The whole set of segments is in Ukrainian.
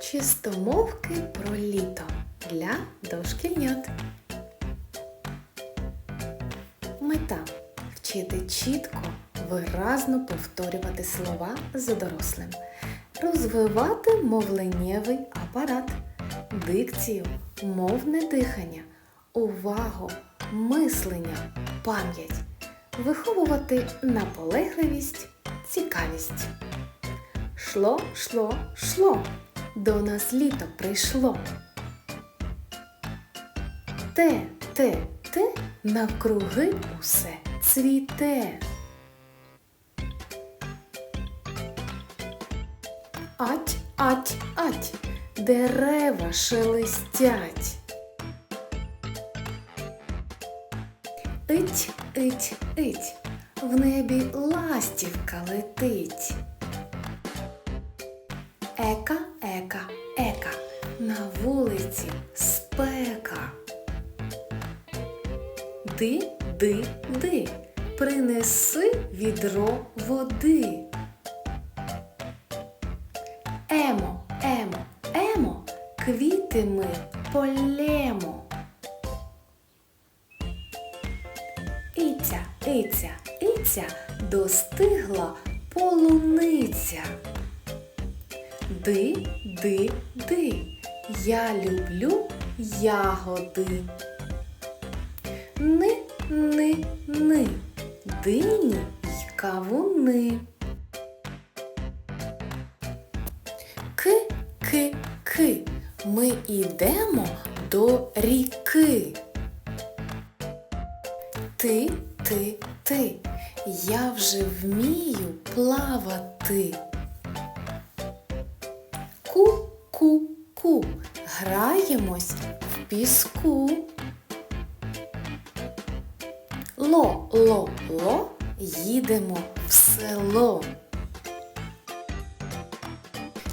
Чистомовки про літо для дошкільнят. Мета вчити чітко, виразно повторювати слова за дорослим, розвивати мовленнєвий апарат, дикцію, мовне дихання, увагу, мислення, пам'ять, виховувати наполегливість, цікавість. Шло, шло, шло, до нас літо прийшло. Те, те, те, навкруги усе цвіте. Ать, ать, ать, дерева шелестять. Ить, ить, ить, в небі ластівка летить. Ека, ека, ека, на вулиці спека. Ди, ди, ди, принеси відро води. Емо, емо, емо, квіти ми полємо. Іця, іця, іця, достигла полуниця. Ди, ди, ди, я люблю ягоди. Ни, ни, ни, дині й кавуни. Ки, ки, ки, ми ідемо до ріки. Ти, ти, ти, я вже вмію плавати. Ку-ку-ку, граємось в піску. Ло-ло-ло, їдемо в село.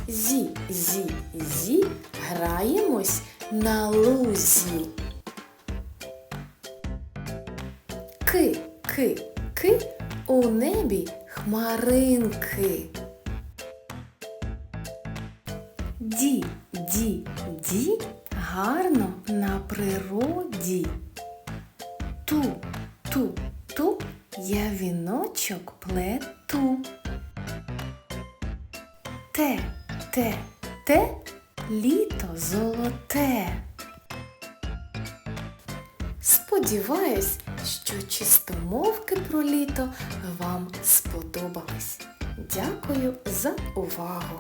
Зі, зі, зі, граємось на лузі. Ки, ки, ки, у небі хмаринки. Ді, ді, ді, гарно на природі. Ту, ту, ту, я віночок плету. Те, те, те, літо золоте. Сподіваюсь, що чистомовки про літо вам сподобались. Дякую за увагу!